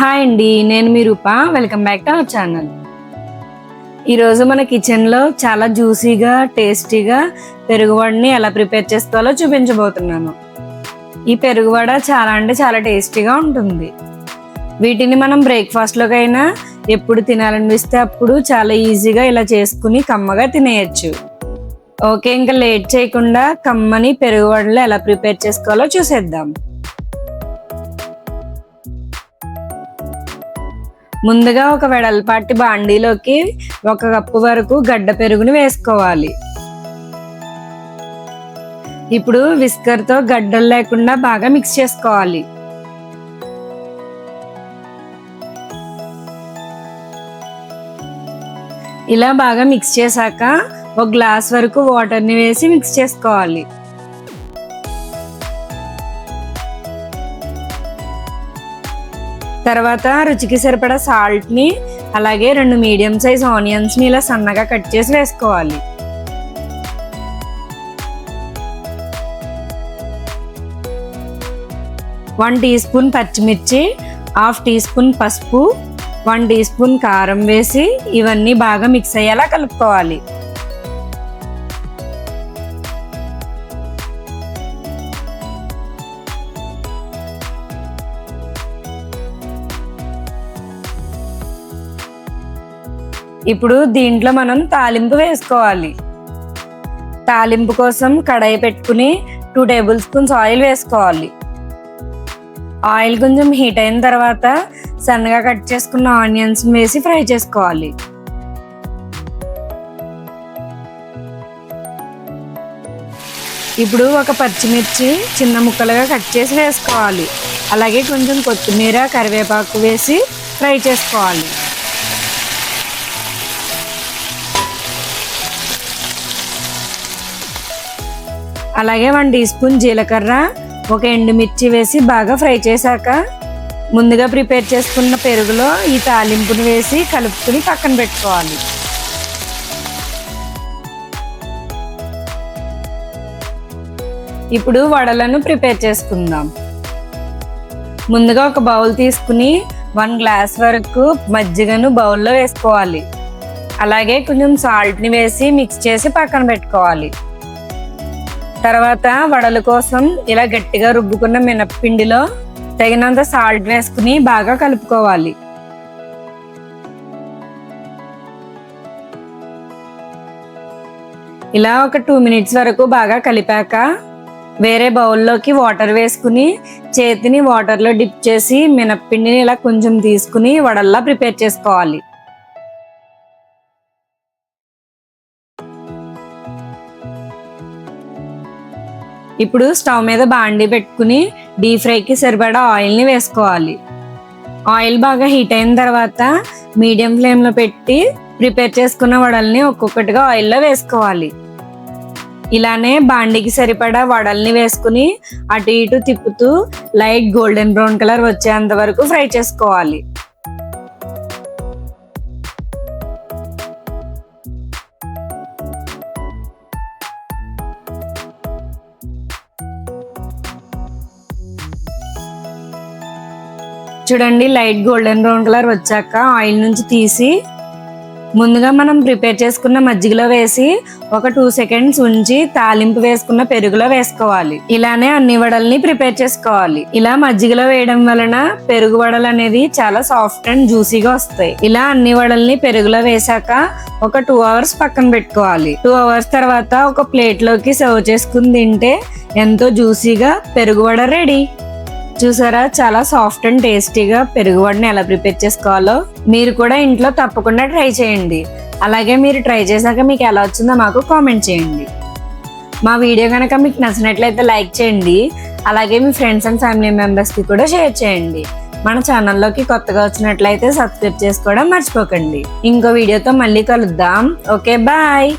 Hi అండి నేను మీ Rupa. Welcome back to our channel ఈరోజు మన కిచెన్లో చాలా జ్యూసీగా టేస్టీగా పెరుగువడిని ఎలా ప్రిపేర్ చేసుకోవాలో చూపించబోతున్నాను. ఈ పెరుగువడ చాలా అంటే చాలా టేస్టీగా ఉంటుంది. వీటిని మనం బ్రేక్ఫాస్ట్లోకైనా ఎప్పుడు తినాలనిపిస్తే అప్పుడు చాలా ఈజీగా ఇలా చేసుకుని కమ్మగా తినేయచ్చు. ఓకే ఇంకా లేట్ చేయకుండా కమ్మని పెరుగువడలు ఎలా ప్రిపేర్ చేసుకోవాలో చూసేద్దాం. ముందుగా ఒక వెడల్పాటి బాండీలోకి ఒక కప్పు వరకు గడ్డ పెరుగుని వేసుకోవాలి. ఇప్పుడు విస్కర్తో గడ్డలు లేకుండా బాగా మిక్స్ చేసుకోవాలి. ఇలా బాగా మిక్స్ చేశాక ఒక గ్లాస్ వరకు వాటర్ని వేసి మిక్స్ చేసుకోవాలి. తర్వాత రుచికి సరిపడా సాల్ట్ని అలాగే రెండు మీడియం సైజ్ ఆనియన్స్ని ఇలా సన్నగా కట్ చేసి వేసుకోవాలి. వన్ టీ స్పూన్ పచ్చిమిర్చి హాఫ్ టీ స్పూన్ పసుపు వన్ టీ స్పూన్ కారం వేసి ఇవన్నీ బాగా మిక్స్ అయ్యేలా కలుపుకోవాలి. ఇప్పుడు దీంట్లో మనం తాలింపు వేసుకోవాలి. తాలింపు కోసం కడాయి పెట్టుకుని టూ టేబుల్ స్పూన్స్ ఆయిల్ వేసుకోవాలి. ఆయిల్ కొంచెం హీట్ అయిన తర్వాత సన్నగా కట్ చేసుకున్న ఆనియన్స్ వేసి ఫ్రై చేసుకోవాలి. ఇప్పుడు ఒక పచ్చిమిర్చి చిన్న ముక్కలుగా కట్ చేసి వేసుకోవాలి. అలాగే కొంచెం కొత్తిమీర కరివేపాకు వేసి ఫ్రై చేసుకోవాలి. అలాగే వన్ టీ స్పూన్ జీలకర్ర ఒక ఎండుమిర్చి వేసి బాగా ఫ్రై చేశాక ముందుగా ప్రిపేర్ చేసుకున్న పెరుగులో ఈ తాలింపుని వేసి కలుపుకుని పక్కన పెట్టుకోవాలి. ఇప్పుడు వడలను ప్రిపేర్ చేసుకుందాం. ముందుగా ఒక బౌల్ తీసుకుని వన్ గ్లాస్ వరకు మజ్జిగను బౌల్లో వేసుకోవాలి. అలాగే కొంచెం సాల్ట్ని వేసి మిక్స్ చేసి పక్కన పెట్టుకోవాలి. తర్వాత వడల కోసం ఇలా గట్టిగా రుబ్బుకున్న మినప్పిండిలో తగినంత సాల్ట్ వేసుకుని బాగా కలుపుకోవాలి. ఇలా ఒక టూ మినిట్స్ వరకు బాగా కలిపాక వేరే బౌల్లోకి వాటర్ వేసుకుని చేతిని వాటర్లో డిప్ చేసి మినప్పిండిని ఇలా కొంచెం తీసుకుని వడల్లా ప్రిపేర్ చేసుకోవాలి. ఇప్పుడు స్టవ్ మీద బాండి పెట్టుకుని డీప్ ఫ్రైకి సరిపడా ఆయిల్ని వేసుకోవాలి. ఆయిల్ బాగా హీట్ అయిన తర్వాత మీడియం ఫ్లేమ్లో పెట్టి ప్రిపేర్ చేసుకున్న వడల్ని ఒక్కొక్కటిగా ఆయిల్లో వేసుకోవాలి. ఇలానే బాండికి సరిపడా వడల్ని వేసుకుని అటు ఇటు తిప్పుతూ లైట్ గోల్డెన్ బ్రౌన్ కలర్ వచ్చేంత వరకు ఫ్రై చేసుకోవాలి. చూడండి లైట్ గోల్డెన్ బ్రౌన్ కలర్ వచ్చాక ఆయిల్ నుంచి తీసి ముందుగా మనం ప్రిపేర్ చేసుకున్న మజ్జిగలో వేసి ఒక టూ సెకండ్స్ ఉంచి తాలింపు వేసుకున్న పెరుగులో వేసుకోవాలి. ఇలానే అన్ని వడల్ని ప్రిపేర్ చేసుకోవాలి. ఇలా మజ్జిగలో వేయడం వలన పెరుగు వడలు అనేది చాలా సాఫ్ట్ అండ్ జ్యూసీగా వస్తాయి. ఇలా అన్ని వడల్ని పెరుగులో వేసాక ఒక టూ అవర్స్ పక్కన పెట్టుకోవాలి. టూ అవర్స్ తర్వాత ఒక ప్లేట్లోకి సర్వ్ చేసుకుని తింటే ఎంతో జ్యూసీగా పెరుగు వడ రెడీ. చూసారా? చాలా సాఫ్ట్ అండ్ టేస్టీగా పెరుగువడిని ఎలా ప్రిపేర్ చేసుకోవాలో మీరు కూడా ఇంట్లో తప్పకుండా ట్రై చేయండి. అలాగే మీరు ట్రై చేశాక మీకు ఎలా వచ్చిందో మాకు కామెంట్ చేయండి. మా వీడియో కనుక మీకు నచ్చినట్లయితే లైక్ చేయండి. అలాగే మీ ఫ్రెండ్స్ అండ్ ఫ్యామిలీ మెంబర్స్కి కూడా షేర్ చేయండి. మన ఛానల్లోకి కొత్తగా వచ్చినట్లయితే సబ్స్క్రైబ్ చేసుకోవడం మర్చిపోకండి. ఇంకో వీడియోతో మళ్ళీ కలుద్దాం. Okay bye